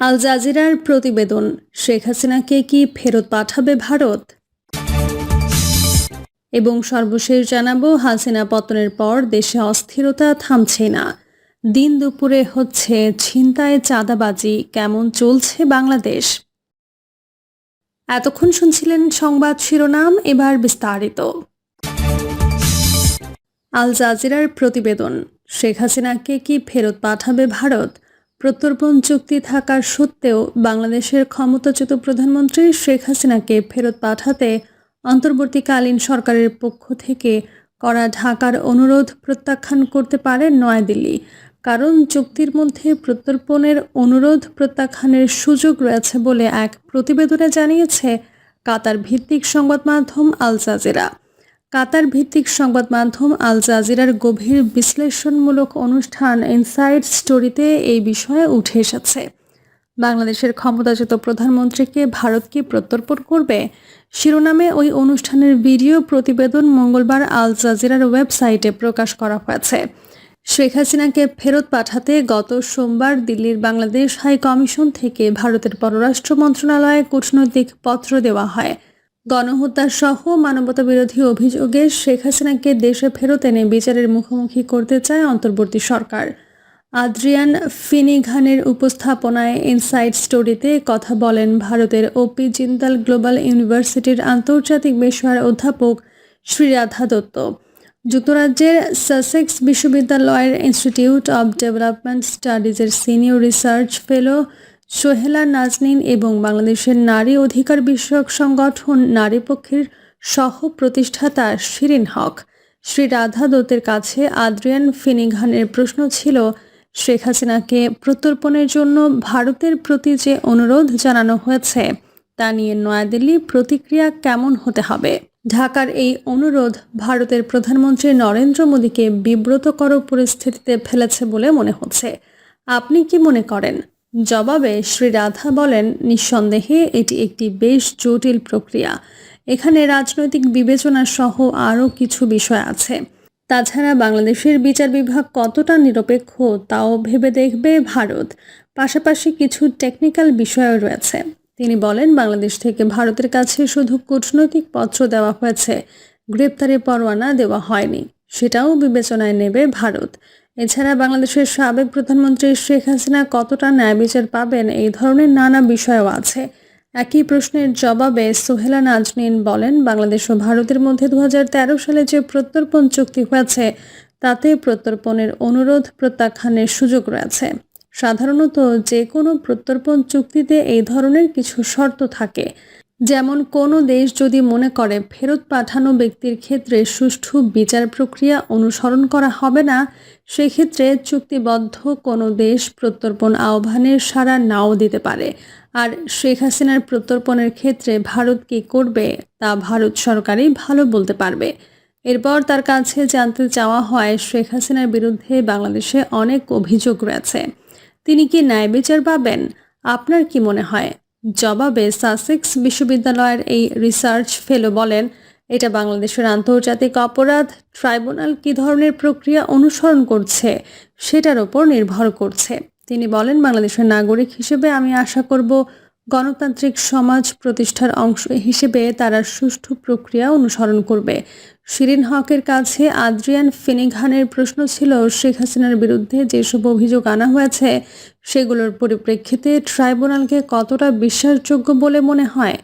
আল জাজিরার প্রতিবেদন, শেখ হাসিনাকে কি ফেরত পাঠাবে ভারত? এবং সর্বশেষ জানাব, হাসিনা পতনের পর দেশে অস্থিরতা থামছে না। দিন দুপুরে হচ্ছে ছিনতায় চাঁদাবাজি, কেমন চলছে বাংলাদেশ? এতক্ষণ শুনছিলেন সংবাদ শিরোনাম, এবার বিস্তারিত। আল জাজিরার প্রতিবেদন, শেখ হাসিনাকে কি ফেরত পাঠাবে ভারত? প্রত্যর্পণ চুক্তি থাকার সত্ত্বেও বাংলাদেশের ক্ষমতাচ্যুত প্রধানমন্ত্রী শেখ হাসিনাকে ফেরত পাঠাতে অন্তর্বর্তীকালীন সরকারের পক্ষ থেকে করা ঢাকার অনুরোধ প্রত্যাখ্যান করতে পারে নয়াদিল্লি। কারণ চুক্তির মধ্যে প্রত্যর্পণের অনুরোধ প্রত্যাখ্যানের সুযোগ রয়েছে বলে এক প্রতিবেদনে জানিয়েছে কাতার ভিত্তিক সংবাদ মাধ্যম আল কাতার ভিত্তিক সংবাদ মাধ্যম আল জাজিরার গভীর বিশ্লেষণমূলক অনুষ্ঠান ইনসাইড স্টোরিতে এই বিষয়ে উঠে এসেছে। বাংলাদেশের ক্ষমতাচ্যুত প্রধানমন্ত্রীকে ভারত কি প্রত্যর্পণ করবে? শিরোনামে ওই অনুষ্ঠানের ভিডিও প্রতিবেদন মঙ্গলবার আল জাজিরার ওয়েবসাইটে প্রকাশ করা হয়েছে। শেখ হাসিনাকে ফেরত পাঠাতে গত সোমবার দিল্লির বাংলাদেশ হাই কমিশন থেকে ভারতের পররাষ্ট্র মন্ত্রণালয়ে কূটনৈতিক পত্র দেওয়া হয়। গণহত্যা সহ মানবতা বিরোধী অভিযোগে শেখ হাসিনাকে দেশে ফেরত এনে বিচারের মুখোমুখি করতে চায় অন্তর্বর্তী সরকার। আদ্রিয়ান ফিনিঘানের উপস্থাপনায় ইনসাইড স্টোরিতে কথা বলেন ভারতের ওপি জিন্দাল গ্লোবাল ইউনিভার্সিটির আন্তর্জাতিক বিষয়ের অধ্যাপক শ্রীরাধা দত্ত। যুক্তরাজ্যের সাসেক্স বিশ্ববিদ্যালয়ের institute of development স্টাডিজের senior research fellow Sohela Naznin এবং বাংলাদেশের নারী অধিকার বিষয়ক সংগঠন নারী পক্ষের সহ প্রতিষ্ঠাতা শিরিন হক। শ্রী রাধা দত্তের কাছে আদ্রিয়ান ফিনিঘানের প্রশ্ন ছিল, শেখ হাসিনাকে প্রত্যর্পণের জন্য ভারতের প্রতি যে অনুরোধ জানানো হয়েছে, তা নিয়ে নয়াদিল্লি প্রতিক্রিয়া কেমন হতে হবে? ঢাকার এই অনুরোধ ভারতের প্রধানমন্ত্রী নরেন্দ্র মোদীকে বিব্রতকর পরিস্থিতিতে ফেলেছে বলে মনে হচ্ছে। আপনি কি মনে করেন? জবাবে শ্রী রাধা বলেন, নিঃসন্দেহে এটি একটি বেশ জটিল প্রক্রিয়া। এখানে রাজনৈতিক বিবেচনা সহ আরও কিছু বিষয় আছে। তাছাড়া বাংলাদেশের বিচার বিভাগ কতটা নিরপেক্ষ তাও ভেবে দেখবে ভারত। পাশাপাশি কিছু টেকনিক্যাল বিষয়ও রয়েছে। তিনি বলেন, বাংলাদেশ থেকে ভারতের কাছে শুধু কূটনৈতিক পত্র দেওয়া হয়েছে। গ্রেপ্তারি পরোয়ানা দেওয়া হয়নি। সেটাও বিবেচনায় নেবে ভারত। এছাড়া বাংলাদেশের সাবেক প্রধানমন্ত্রী শেখ হাসিনা কতটা ন্যায় বিচার পাবেন এই ধরনের নানা বিষয়ও আছে। একই প্রশ্নের জবাবে সোহেলা নাজনীন বলেন, বাংলাদেশ ও ভারতের মধ্যে দু হাজার তেরো সালে যে প্রত্যর্পণ চুক্তি হয়েছে, তাতে প্রত্যর্পণের অনুরোধ প্রত্যাখ্যানের সুযোগ রয়েছে। সাধারণত যে কোনো প্রত্যর্পণ চুক্তিতে এই ধরনের কিছু শর্ত থাকে। যেমন কোনো দেশ যদি মনে করে ফেরত পাঠানো ব্যক্তির ক্ষেত্রে সুষ্ঠু বিচার প্রক্রিয়া অনুসরণ করা হবে না, সেক্ষেত্রে চুক্তিবদ্ধ কোনো দেশ প্রত্যর্পণ আহ্বানের সাড়া নাও দিতে পারে। আর শেখ হাসিনার প্রত্যর্পণের ক্ষেত্রে ভারত কী করবে তা ভারত সরকারই ভালো বলতে পারবে। এরপর তার কাছে জানতে চাওয়া হয়, শেখ হাসিনার বিরুদ্ধে বাংলাদেশে অনেক অভিযোগ রয়েছে। তিনি কি ন্যায় বিচার পাবেন? আপনার কি মনে হয়? জবাবে সাসেক্স বিশ্ববিদ্যালয়ের এই রিসার্চ ফেলো বলেন, এটা বাংলাদেশের আন্তর্জাতিক অপরাধ, ট্রাইব্যুনাল কি ধরনের প্রক্রিয়া অনুসরণ করছে সেটার ওপর নির্ভর করছে। তিনি বলেন, বাংলাদেশের নাগরিক হিসেবে আমি আশা করব গণতান্ত্রিক সমাজ প্রতিষ্ঠার অংশ হিসেবে তারা সুষ্ঠু প্রক্রিয়া অনুসরণ করবে। শিরিন হকের কাছে আদ্রিয়ান ফিনিঘানের প্রশ্ন ছিল, শেখ হাসিনার বিরুদ্ধে যেসব অভিযোগ আনা হয়েছে, সেগুলোর পরিপ্রেক্ষিতে ট্রাইব্যুনালকে কতটা বিশ্বাসযোগ্য বলে মনে হয়?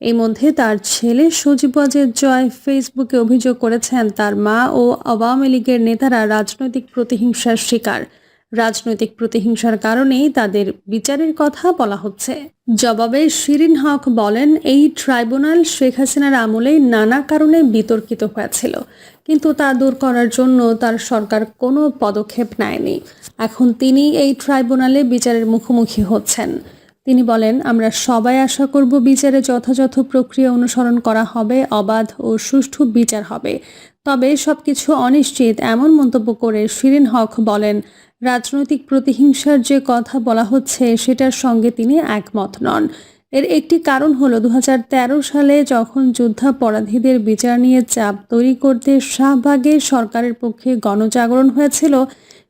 এই মধ্যে তার ছেলে সজীব ওয়াজেদ জয় ফেসবুকে অভিযোগ করেছেন, তার মা ও আওয়ামী লীগের নেতারা রাজনৈতিক প্রতিহিংসার শিকার। রাজনৈতিক প্রতিহিংসার কারণেই তাদের বিচারের কথা বলা হচ্ছে। জবাবে শিরিন হক বলেন, এই ট্রাইব্যুনাল শেখ হাসিনার আমলে নানা কারণে বিতর্কিত হয়েছিল, কিন্তু তা দূর করার জন্য তার সরকার কোনো পদক্ষেপ নেয়নি। এখন তিনি এই ট্রাইব্যুনালে বিচারের মুখোমুখি হচ্ছেন। তিনি বলেন, আমরা সবাই আশা করব বিচারে যথাযথ প্রক্রিয়া অনুসরণ করা হবে, অবাধ ও সুষ্ঠু বিচার হবে। তবে সবকিছু অনিশ্চিত, এমন মন্তব্য করে শিরিন হক বলেন রাজনৈতিক প্রতিহিংসার যে কথা বলা হচ্ছে, সেটার সঙ্গে তিনি একমত নন। এর একটি কারণ হলো দু হাজার তেরো সালে যখন যুদ্ধাপরাধীদের বিচার নিয়ে চাপ তৈরি করতে শাহবাগে সরকারের পক্ষে গণজাগরণ হয়েছিল,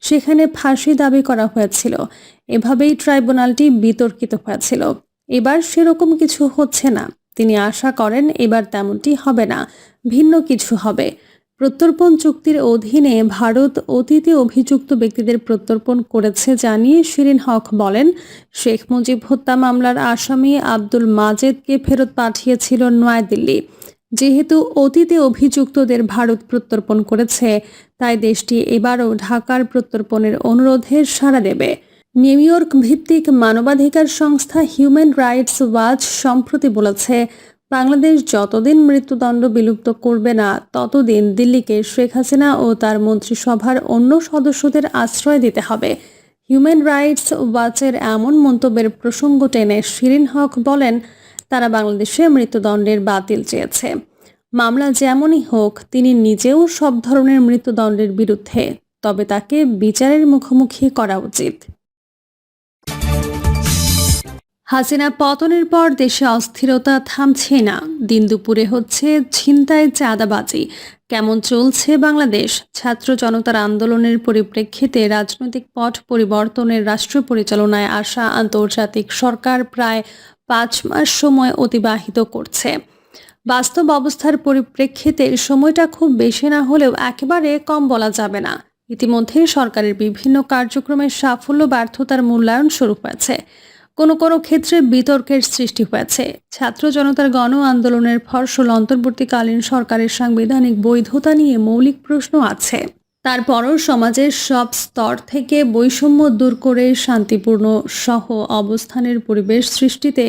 সেখানে ফাঁসি দাবি করা হয়েছিল। এভাবেই ট্রাইব্যুনালটি বিতর্কিত হয়েছিল। এবার সেরকম কিছু হচ্ছে না। তিনি আশা করেন, এবার তেমনটি হবে না। ভিন্ন কিছু হবে। প্রত্যর্পণ চুক্তির অধীনে ভারত অতীতে অভিযুক্ত ব্যক্তিদের প্রত্যর্পণ করেছে জানিয়ে শিরিন হক বলেন, শেখ মুজিব হত্যা মামলার আসামি আব্দুল মাজেদকে ফেরত পাঠিয়েছিল নয়াদিল্লি। যেহেতু অতীতে অভিযুক্তদের ভারত প্রত্যর্পণ করেছে, তাই দেশটি এবারও ঢাকার প্রত্যর্পণের অনুরোধে সাড়া দেবে। নিউ ইয়র্ক ভিত্তিক মানবাধিকার সংস্থা হিউম্যান রাইটস ওয়াচ সম্প্রতি বলেছে বাংলাদেশ যতদিন মৃত্যুদণ্ড বিলুপ্ত করবে না, ততদিন দিল্লিকে শেখ হাসিনা ও তার মন্ত্রিসভার অন্য সদস্যদের আশ্রয় দিতে হবে। হিউম্যান রাইটস ওয়াচের এমন মন্তব্যের প্রসঙ্গ টেনে শিরিন হক বলেন, তারা বাংলাদেশে মৃত্যুদণ্ডের বাতিল চেয়েছে। মামলা যেমনই হোক, তিনি নিজেও সব ধরনের মৃত্যুদণ্ডের বিরুদ্ধে, তবে তাকে বিচারের মুখোমুখি করা উচিত। হাসিনা পতনের পর দেশে অস্থিরতা থামছে না। দিন দুপুরে হচ্ছে ছিনতাই চাঁদাবাজি। কেমন চলছে বাংলাদেশ? ছাত্র জনতার আন্দোলনের পরিপ্রেক্ষিতে রাজনৈতিক পট পরিবর্তনের রাষ্ট্র পরিচালনায় আসা আন্তর্জাতিক সরকার প্রায় পাঁচ মাস সময় অতিবাহিত করছে। বাস্তব অবস্থার পরিপ্রেক্ষিতে সময়টা খুব বেশি না হলেও একেবারে কম বলা যাবে না। ইতিমধ্যে সরকারের বিভিন্ন কার্যক্রমের সাফল্য, ব্যর্থতার মূল্যায়ন শুরু হয়েছে কোনো কোনো ক্ষেত্রে বিতর্কের সৃষ্টি হয়েছে। ছাত্র জনতার গণ আন্দোলনের ফসল অন্তর্বর্তীকালীন সরকারের সাংবিধানিক বৈধতা নিয়ে মৌলিক প্রশ্ন আছে। তারপরও সমাজের সব স্তর থেকে বৈষম্য দূর করে শান্তিপূর্ণ, সহ অবস্থানের পরিবেশ সৃষ্টিতে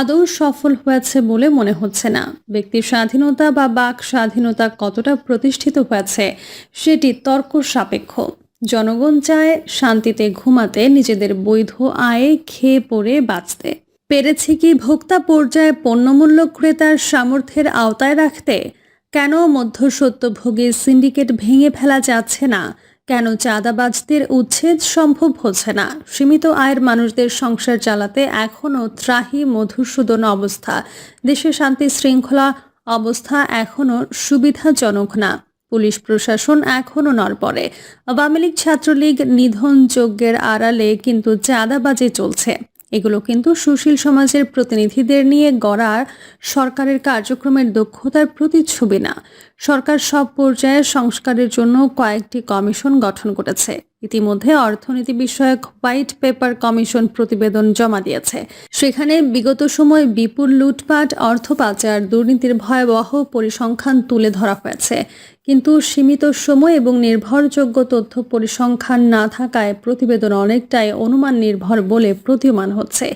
আদৌ সফল হয়েছে বলে মনে হচ্ছে না। ব্যক্তির স্বাধীনতা বা বাক স্বাধীনতা কতটা প্রতিষ্ঠিত হয়েছে, সেটি তর্ক সাপেক্ষ জনগণ চায় শান্তিতে ঘুমাতে, নিজেদের বৈধ আয়ে খেয়ে পড়ে বাঁচতে। পেরেছে কি ভোক্তা পর্যায়ে পণ্যমূল্য ক্রেতার সামর্থ্যের আওতায় রাখতে? কেন মধ্যসত্যভোগী সিন্ডিকেট ভেঙে ফেলা যাচ্ছে না? কেন চাঁদাবাজদের উচ্ছেদ সম্ভব হচ্ছে না? সীমিত আয়ের মানুষদের সংসার চালাতে এখনও ত্রাহি মধুসূদন অবস্থা। দেশে শান্তি শৃঙ্খলা অবস্থা এখনও সুবিধাজনক না। পুলিশ প্রশাসন এখনও নড়পড়ে আওয়ামী লীগ ছাত্রলীগ নিধন যজ্ঞের আড়ালে কিন্তু চাঁদাবাজি চলছে। এগুলো কিন্তু সুশীল সমাজের প্রতিনিধিদের নিয়ে গড়ার সরকারের কার্যক্রমের দক্ষতার প্রতিচ্ছবি না। সরকার সব পর্যায়ে সংস্কারের জন্য কয়েকটি কমিশন গঠন করেছে। ইতিমধ্যে অর্থনীতি বিষয়ক হোয়াইট পেপার কমিশন প্রতিবেদন জমা দিয়েছে। সেখানে বিগত সময় বিপুল লুটপাট, অর্থ পাচার, দুর্নীতির ভয়াবহ পরিসংখ্যান তুলে ধরা হয়েছে। কিন্তু সীমিত সময় এবং নির্ভরযোগ্য তথ্য পরিসংখ্যান না থাকায় প্রতিবেদন অনেকটাই অনুমান নির্ভর বলে প্রতীয়মান হচ্ছে।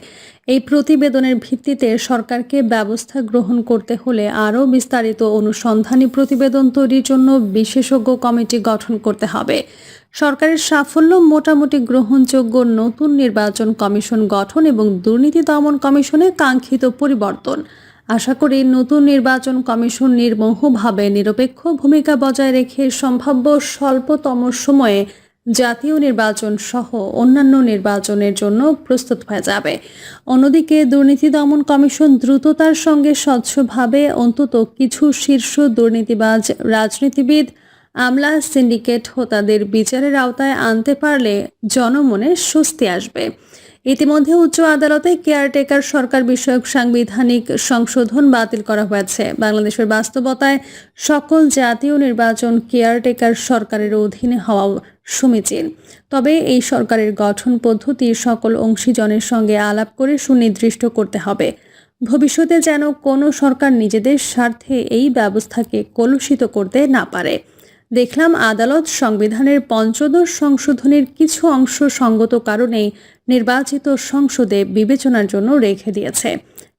এই প্রতিবেদনের ভিত্তিতে সরকারকে ব্যবস্থা গ্রহণ করতে হলে আরও বিস্তারিত অনুসন্ধানী প্রতিবেদন তৈরির জন্য বিশেষজ্ঞ কমিটি গঠন করতে হবে। সরকারের সাফল্য মোটামুটি গ্রহণযোগ্য নতুন নির্বাচন কমিশন গঠন এবং দুর্নীতি দমন কমিশনে কাঙ্ক্ষিত পরিবর্তন। আশা করি নতুন নির্বাচন কমিশন নির্মোহভাবে নিরপেক্ষ ভূমিকা বজায় রেখে সম্ভাব্য স্বল্পতম সময়ে জাতীয় নির্বাচন সহ অন্যান্য নির্বাচনের জন্য প্রস্তুত হয়ে যাবে। অন্যদিকে দুর্নীতি দমন কমিশন দ্রুততার সঙ্গে স্বচ্ছভাবে অন্তত কিছু শীর্ষ দুর্নীতিবাজ রাজনীতিবিদ, আমলা সিন্ডিকেট হোতাদের বিচারের আওতায় আনতে পারলে জনমনে স্বস্তি আসবে। ইতিমধ্যে উচ্চ আদালতে কেয়ারটেকার সরকার বিষয়ক সাংবিধানিক সংশোধন বাতিল করা হয়েছে। বাংলাদেশের বাস্তবতায় সকল জাতীয় নির্বাচন কেয়ারটেকার সরকারের অধীনে হওয়া সমীচীন। তবে এই সরকারের গঠন পদ্ধতি সকল অংশীজনের সঙ্গে আলাপ করে সুনির্দিষ্ট করতে হবে। ভবিষ্যতে যেন কোনো সরকার নিজেদের স্বার্থে এই ব্যবস্থাকে কলুষিত করতে না পারে। দেখলাম আদালত সংবিধানের পঞ্চদশ সংশোধনের কিছু অংশ সঙ্গত কারণেই নির্বাচিত সংসদে বিবেচনার জন্য রেখে দিয়েছে।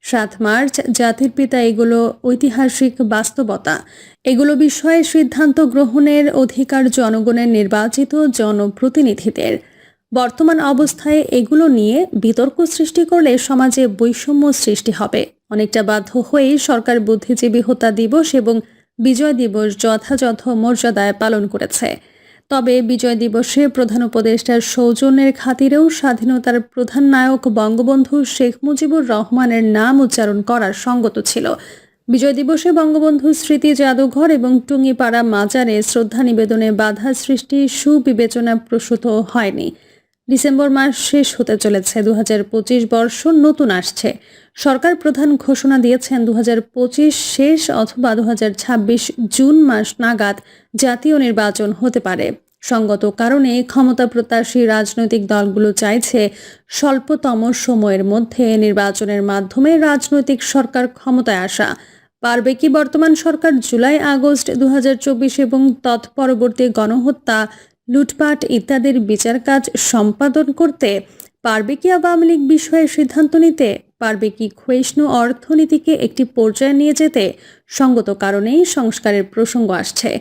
সাত মার্চ জাতির পিতা এগুলো ঐতিহাসিক বাস্তবতা। এগুলো বিষয়ে সিদ্ধান্ত গ্রহণের অধিকার জনগণের নির্বাচিত জনপ্রতিনিধিদের। বর্তমান অবস্থায় এগুলো নিয়ে বিতর্ক সৃষ্টি করলে সমাজে বৈষম্য সৃষ্টি হবে। অনেকটা বাধ্য হয়েই সরকার বুদ্ধিজীবী হত্যা দিবস এবং বিজয় দিবস যথাযথ মর্যাদায় পালন করেছে। তবে বিজয় দিবসে প্রধান উপদেষ্টার সৌজন্যের খাতিরেও স্বাধীনতার প্রধান নায়ক বঙ্গবন্ধু শেখ মুজিবুর রহমানের নাম উচ্চারণ করার সঙ্গত ছিল। বিজয় দিবসে বঙ্গবন্ধু স্মৃতি জাদুঘর এবং টুঙ্গিপাড়া মাজারে শ্রদ্ধা নিবেদনে বাধা সৃষ্টি সুবিবেচনা প্রসূত হয়নি। ডিসেম্বর মাস শেষ হতে চলেছে। দু বর্ষ নতুন আসছে। সরকার প্রধান ঘোষণা দিয়েছেন, দুহাজার পঁচিশ শেষ অথবা দুহাজার ছাব্বিশ জুন মাস নাগাদ জাতীয় নির্বাচন হতে পারে। সঙ্গত কারণে ক্ষমতা প্রত্যাশী রাজনৈতিক দলগুলো চাইছে স্বল্পতম সময়ের মধ্যে নির্বাচনের মাধ্যমে রাজনৈতিক সরকার ক্ষমতায় আসা। পারবে কি বর্তমান সরকার? জুলাই আগস্ট দু হাজার চব্বিশ এবং তৎপরবর্তী গণহত্যা লুটপাট ইত্যাদির বিচার কাজ সম্পাদন করতে পারবে কি আওয়ামী লীগ বিষয়ে সিদ্ধান্ত নিতে? পারবে কি ক্ষয়িষ্ণু অর্থনীতিকে একটি পর্যায়ে নিয়ে যেতে? সঙ্গত কারণেই সংস্কারের প্রসঙ্গ আসছে।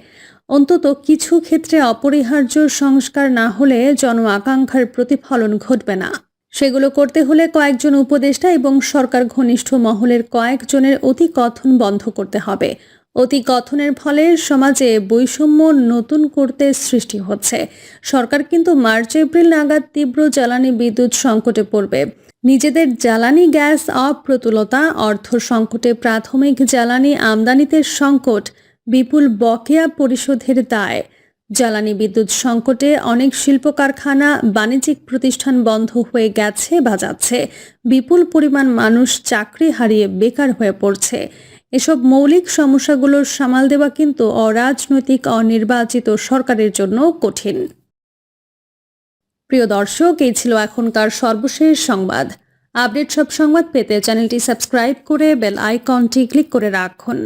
অন্তত কিছু ক্ষেত্রে অপরিহার্য সংস্কার না হলে জন আকাঙ্ক্ষার প্রতিফলন ঘটবে না। সেগুলো করতে হলে কয়েকজন উপদেষ্টা এবং সরকার ঘনিষ্ঠ মহলের কয়েকজনের অতি কথন বন্ধ করতে হবে। অতি কথনের ফলে সমাজে বৈষম্য নতুন করতে সৃষ্টি হচ্ছে। সরকার কিন্তু মার্চ, এপ্রিল নাগাদ তীব্র জ্বালানি বিদ্যুৎ সংকটে পড়বে। নিজেদের জ্বালানি গ্যাস অপ্রতুলতা, অর্থ সংকটে প্রাথমিক জ্বালানি আমদানিতে সংকট, বিপুল বকেয়া পরিশোধের দায়। জ্বালানি বিদ্যুৎ সংকটে অনেক শিল্প কারখানা বাণিজ্যিক প্রতিষ্ঠান বন্ধ হয়ে গেছে বা যাচ্ছে। বিপুল পরিমাণ মানুষ চাকরি হারিয়ে বেকার হয়ে পড়ছে। এসব মৌলিক সমস্যাগুলো সামাল দেওয়া কিন্তু অরাজনৈতিক, অনির্বাচিত সরকারের জন্য কঠিন। প্রিয় দর্শক, এই ছিল এখনকার সর্বশেষ সংবাদ। আপডেট সব সংবাদ পেতে চ্যানেলটি সাবস্ক্রাইব করে বেল আইকনটি ক্লিক করে রাখুন।